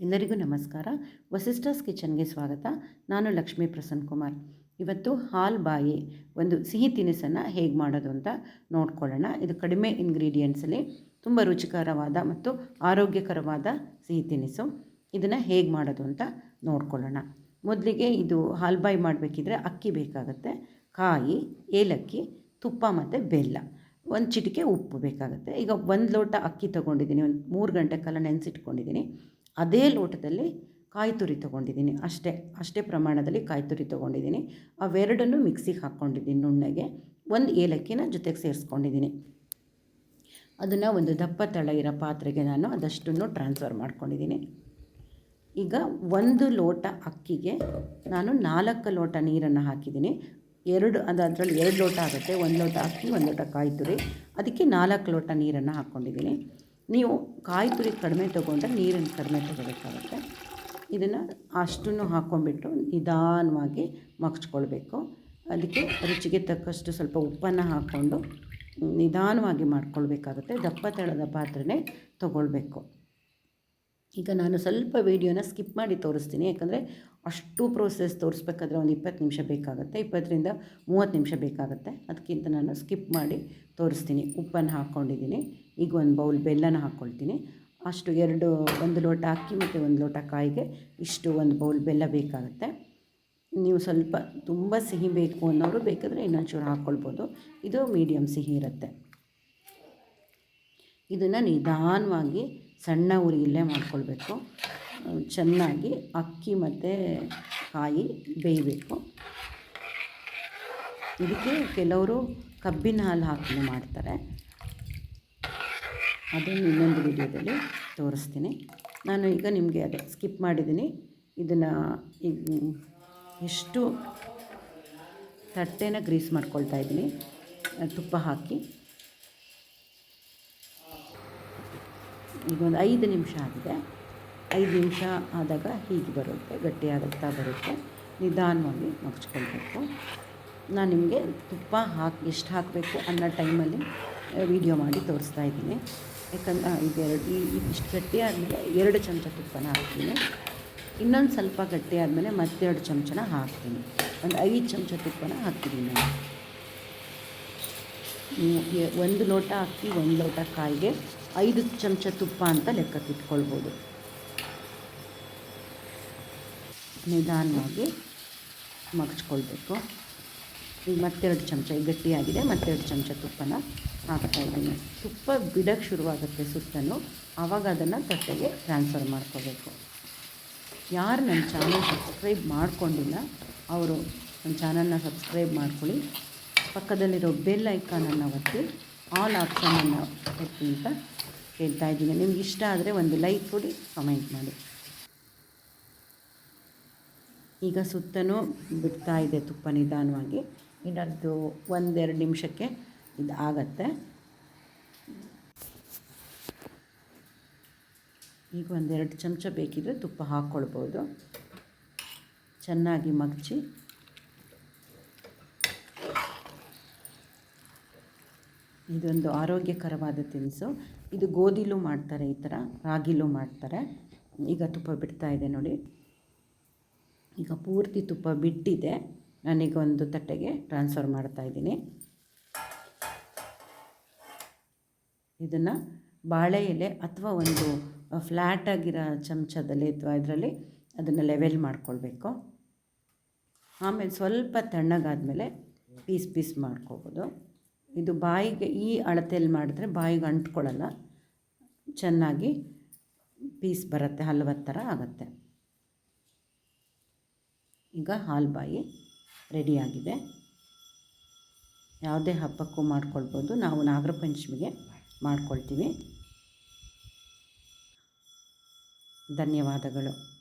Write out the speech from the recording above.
ಎಲ್ಲರಿಗೂ ನಮಸ್ಕಾರ. ವಸಿಷ್ಠಸ್ ಕಿಚನ್ಗೆ ಸ್ವಾಗತ. ನಾನು ಲಕ್ಷ್ಮೀ ಪ್ರಸನ್ನ ಕುಮಾರ್. ಇವತ್ತು ಹಾಲ್ ಬಾಯಿ ಒಂದು ಸಿಹಿ ತಿನಿಸನ್ನು ಹೇಗೆ ಮಾಡೋದು ಅಂತ ನೋಡ್ಕೊಳ್ಳೋಣ. ಇದು ಕಡಿಮೆ ಇಂಗ್ರೀಡಿಯೆಂಟ್ಸಲ್ಲಿ ತುಂಬ ರುಚಿಕರವಾದ ಮತ್ತು ಆರೋಗ್ಯಕರವಾದ ಸಿಹಿ ತಿನಿಸು. ಇದನ್ನು ಹೇಗೆ ಮಾಡೋದು ಅಂತ ನೋಡ್ಕೊಳ್ಳೋಣ. ಮೊದಲಿಗೆ ಇದು ಹಾಲ್ ಬಾಯಿ ಮಾಡಬೇಕಿದ್ರೆ ಅಕ್ಕಿ ಬೇಕಾಗುತ್ತೆ, ಕಾಯಿ, ಏಲಕ್ಕಿ, ತುಪ್ಪ ಮತ್ತು ಬೆಲ್ಲ. ಒಂದು ಚಿಟಿಕೆ ಉಪ್ಪು ಬೇಕಾಗುತ್ತೆ. ಈಗ ಒಂದು ಲೋಟ ಅಕ್ಕಿ ತೊಗೊಂಡಿದ್ದೀನಿ, ಒಂದು ಮೂರು ಗಂಟೆ ಕಾಲ ನೆನೆಸಿಟ್ಕೊಂಡಿದ್ದೀನಿ. ಅದೇ ಲೋಟದಲ್ಲಿ ಕಾಯಿ ತುರಿ ತೊಗೊಂಡಿದ್ದೀನಿ. ಅಷ್ಟೇ ಅಷ್ಟೇ ಪ್ರಮಾಣದಲ್ಲಿ ಕಾಯಿ ತುರಿ ತೊಗೊಂಡಿದ್ದೀನಿ. ಅವೆರಡನ್ನು ಮಿಕ್ಸಿಗೆ ಹಾಕ್ಕೊಂಡಿದ್ದೀನಿ ನುಣ್ಣಗೆ. ಒಂದು ಏಲಕ್ಕಿನ ಜೊತೆಗೆ ಸೇರಿಸ್ಕೊಂಡಿದ್ದೀನಿ. ಅದನ್ನು ಒಂದು ದಪ್ಪ ತಳ ಇರೋ ಪಾತ್ರೆಗೆ ನಾನು ಅದಷ್ಟನ್ನು ಟ್ರಾನ್ಸ್ಫರ್ ಮಾಡ್ಕೊಂಡಿದ್ದೀನಿ. ಈಗ ಒಂದು ಲೋಟ ಅಕ್ಕಿಗೆ ನಾನು ನಾಲ್ಕು ಲೋಟ ನೀರನ್ನು ಹಾಕಿದ್ದೀನಿ. ಎರಡು ಅದು ಅದರಲ್ಲಿ ಎರಡು ಲೋಟ ಆಗುತ್ತೆ. ಒಂದು ಲೋಟ ಅಕ್ಕಿ, ಒಂದು ಲೋಟ ಕಾಯಿ ತುರಿ ಅದಕ್ಕೆ ನಾಲ್ಕು ಲೋಟ ನೀರನ್ನು ಹಾಕ್ಕೊಂಡಿದ್ದೀನಿ. ನೀವು ಕಾಯಿ ತುರಿ ಕಡಿಮೆ ತೊಗೊಂಡ್ರೆ ನೀರನ್ನು ಕಡಿಮೆ ತೊಗೋಬೇಕಾಗುತ್ತೆ. ಇದನ್ನು ಅಷ್ಟನ್ನು ಹಾಕ್ಕೊಂಡ್ಬಿಟ್ಟು ನಿಧಾನವಾಗಿ ಮಗ್ಚ್ಕೊಳ್ಬೇಕು. ಅದಕ್ಕೆ ರುಚಿಗೆ ತಕ್ಕಷ್ಟು ಸ್ವಲ್ಪ ಉಪ್ಪನ್ನು ಹಾಕ್ಕೊಂಡು ನಿಧಾನವಾಗಿ ಮಾಡ್ಕೊಳ್ಬೇಕಾಗುತ್ತೆ. ದಪ್ಪ ತಳದ ಪಾತ್ರೆನೇ ತೊಗೊಳ್ಬೇಕು. ಈಗ ನಾನು ಸ್ವಲ್ಪ ವೀಡಿಯೋನ ಸ್ಕಿಪ್ ಮಾಡಿ ತೋರಿಸ್ತೀನಿ. ಯಾಕಂದರೆ ಅಷ್ಟು ಪ್ರೋಸೆಸ್ ತೋರಿಸ್ಬೇಕಾದ್ರೆ ಒಂದು ಇಪ್ಪತ್ತು ನಿಮಿಷ ಬೇಕಾಗುತ್ತೆ. ಇಪ್ಪತ್ತರಿಂದ ಮೂವತ್ತು ನಿಮಿಷ ಬೇಕಾಗುತ್ತೆ. ಅದಕ್ಕಿಂತ ನಾನು ಸ್ಕಿಪ್ ಮಾಡಿ ತೋರಿಸ್ತೀನಿ. ಉಪ್ಪನ್ನು ಹಾಕ್ಕೊಂಡಿದ್ದೀನಿ. ಈಗ ಒಂದು ಬೌಲ್ ಬೆಲ್ಲನ ಹಾಕ್ಕೊಳ್ತೀನಿ. ಅಷ್ಟು ಎರಡು, ಒಂದು ಲೋಟ ಅಕ್ಕಿ ಮತ್ತು ಒಂದು ಲೋಟ ಕಾಯಿಗೆ ಇಷ್ಟು ಒಂದು ಬೌಲ್ ಬೆಲ್ಲ ಬೇಕಾಗುತ್ತೆ. ನೀವು ಸ್ವಲ್ಪ ತುಂಬ ಸಿಹಿ ಬೇಕು ಅನ್ನೋರು ಬೇಕಾದರೆ ಇನ್ನೊಂಚೂರು ಹಾಕ್ಕೊಳ್ಬೋದು. ಇದು ಮೀಡಿಯಮ್ ಸಿಹಿ ಇರುತ್ತೆ. ಇದನ್ನು ನಿಧಾನವಾಗಿ ಸಣ್ಣ ಉರಿಯಲ್ಲೇ ಮಾಡ್ಕೊಳ್ಬೇಕು. ಚೆನ್ನಾಗಿ ಅಕ್ಕಿ ಮತ್ತು ಕಾಯಿ ಬೇಯಬೇಕು. ಇದಕ್ಕೆ ಕೆಲವರು ಕಬ್ಬಿನ ಹಾಲು ಹಾಕಿ ಮಾಡ್ತಾರೆ. ಅದನ್ನು ಇನ್ನೊಂದು ವಿಡಿಯೋದಲ್ಲಿ ತೋರಿಸ್ತೀನಿ. ನಾನು ಈಗ ನಿಮಗೆ ಅದೇ ಸ್ಕಿಪ್ ಮಾಡಿದ್ದೀನಿ. ಇದನ್ನು ಎಷ್ಟು ತಟ್ಟೆನ ಗ್ರೀಸ್ ಮಾಡ್ಕೊಳ್ತಾ ಇದ್ದೀನಿ. ತುಪ್ಪ ಹಾಕಿ. ಈಗ ಒಂದು ಐದು ನಿಮಿಷ ಆಗಿದೆ. ಐದು ನಿಮಿಷ ಆದಾಗ ಹೀಗೆ ಬರುತ್ತೆ ಗಟ್ಟಿಯಾಗುತ್ತಾ ಬರುತ್ತೆ. ನಿಧಾನವಾಗಿ ಮಗ್ಚ್ಕೊಳ್ಬೇಕು ನಾನು ನಿಮಗೆ ತುಪ್ಪ ಹಾಕಿ, ಎಷ್ಟು ಹಾಕಬೇಕು ಅನ್ನೋ ಟೈಮಲ್ಲಿ ವೀಡಿಯೋ ಮಾಡಿ ತೋರಿಸ್ತಾ ಇದ್ದೀನಿ. ಯಾಕಂದ್ರೆ ಇದೆರಡು ಎರಡು ಇಷ್ಟು ಗಟ್ಟಿ ಆದಮೇಲೆ ಎರಡು ಚಮಚ ತುಪ್ಪನ ಹಾಕ್ತೀನಿ. ಇನ್ನೊಂದು ಸ್ವಲ್ಪ ಗಟ್ಟಿ ಆದಮೇಲೆ ಮತ್ತೆರಡು ಚಮಚನ ಹಾಕ್ತೀನಿ. ಒಂದು ಐದು ಚಮಚ ತುಪ್ಪನ ಹಾಕ್ತಿದ್ದೀನಿ ನಾನು. ಒಂದು ಲೋಟ ಅಕ್ಕಿ ಒಂದು ಲೋಟ ಕಾಯಿಗೆ ಐದು ಚಮಚ ತುಪ್ಪ ಅಂತ ಲೆಕ್ಕಕ್ಕೆ ಇಟ್ಕೊಳ್ಬೋದು ನಿಧಾನವಾಗಿ ಮಗ್ಚ್ಕೊಳ್ಬೇಕು. ಈಗ ಮತ್ತೆರಡು ಚಮಚ, ಈಗ ಗಟ್ಟಿಯಾಗಿದೆ, ಮತ್ತೆರಡು ಚಮಚ ತುಪ್ಪನ ಹಾಕ್ತಾಯಿದ್ದೀನಿ ತುಪ್ಪ ಬಿಡೋಕ್ಕೆ ಶುರುವಾಗುತ್ತೆ ಸುತ್ತನ್ನು ಆವಾಗ ಅದನ್ನು ತಟ್ಟೆಗೆ ಟ್ರಾನ್ಸ್ಫರ್ ಮಾಡ್ಕೋಬೇಕು. ಯಾರು ನನ್ನ ಚಾನಲ್ ಸಬ್ಸ್ಕ್ರೈಬ್ ಮಾಡ್ಕೊಂಡಿಲ್ಲ, ಅವರು ನನ್ನ ಚಾನಲ್ನ ಸಬ್ಸ್ಕ್ರೈಬ್ ಮಾಡ್ಕೊಳ್ಳಿ. ಪಕ್ಕದಲ್ಲಿರೋ ಬೆಲ್ ಐಕಾನನ್ನು ಒತ್ತಿ ಆಲ್ ಆಪ್ಷನನ್ನು ಒತ್ತಿ ಅಂತ ಹೇಳ್ತಾ ಇದ್ದೀನಿ. ನಿಮ್ಗೆ ಇಷ್ಟ ಆದರೆ ಒಂದು ಲೈಕ್ ಕೊಡಿ ಕಮೆಂಟ್ ಮಾಡಿ. ಈಗ ಸುತ್ತನೂ ಬಿಡ್ತಾ ಇದೆ ತುಪ್ಪ ನಿಧಾನವಾಗಿ. ಇನ್ನೊಂದು ಒಂದೆರಡು ನಿಮಿಷಕ್ಕೆ ಇದು ಆಗತ್ತೆ ಈಗ ಒಂದೆರಡು ಚಮಚ ಬೇಕಿದ್ರೆ ತುಪ್ಪ ಹಾಕ್ಕೊಳ್ಬೋದು. ಚೆನ್ನಾಗಿ ಮಗ್ಚಿ ಇದೊಂದು ಆರೋಗ್ಯಕರವಾದ ತಿನಿಸು. ಇದು ಗೋಧಿಲೂ ಮಾಡ್ತಾರೆ, ಈ ಥರ ರಾಗಿಲೂ ಮಾಡ್ತಾರೆ. ಈಗ ತುಪ್ಪ ಬಿಡ್ತಾ ಇದೆ ನೋಡಿ. ಈಗ ಪೂರ್ತಿ ತುಪ್ಪ ಬಿಟ್ಟಿದೆ. ನಾನೀಗ ಒಂದು ತಟ್ಟೆಗೆ ಟ್ರಾನ್ಸ್ಫರ್ ಮಾಡ್ತಾ ಇದ್ದೀನಿ. ಇದನ್ನು ಬಾಳೆ ಎಲೆ ಅಥವಾ ಒಂದು ಫ್ಲ್ಯಾಟಾಗಿರೋ ಚಮಚದಲ್ಲಿ ಅಥವಾ ಇದರಲ್ಲಿ ಅದನ್ನು ಲೆವೆಲ್ ಮಾಡ್ಕೊಳ್ಬೇಕು. ಆಮೇಲೆ ಸ್ವಲ್ಪ ತಣ್ಣಗಾದಮೇಲೆ ಪೀಸ್ ಪೀಸ್ ಮಾಡ್ಕೋಬೋದು. ಇದು ಬಾಯಿಗೆ ಈ ಅಳತೆಯಲ್ಲಿ ಮಾಡಿದ್ರೆ ಬಾಯಿಗೆ ಅಂಟ್ಕೊಳ್ಳಲ್ಲ. ಚೆನ್ನಾಗಿ ಪೀಸ್ ಬರುತ್ತೆ ಹಲ್ವದ ಥರ ಆಗುತ್ತೆ. ಈಗ ಹಾಲು ಬಾಯಿ ರೆಡಿಯಾಗಿದೆ ಯಾವುದೇ ಹಬ್ಬಕ್ಕೂ ಮಾಡ್ಕೊಳ್ಬೋದು. ನಾವು ನಾಗರ ಪಂಚಮಿಗೆ ಮಾಡ್ಕೊಳ್ತೀವಿ. ಧನ್ಯವಾದಗಳು.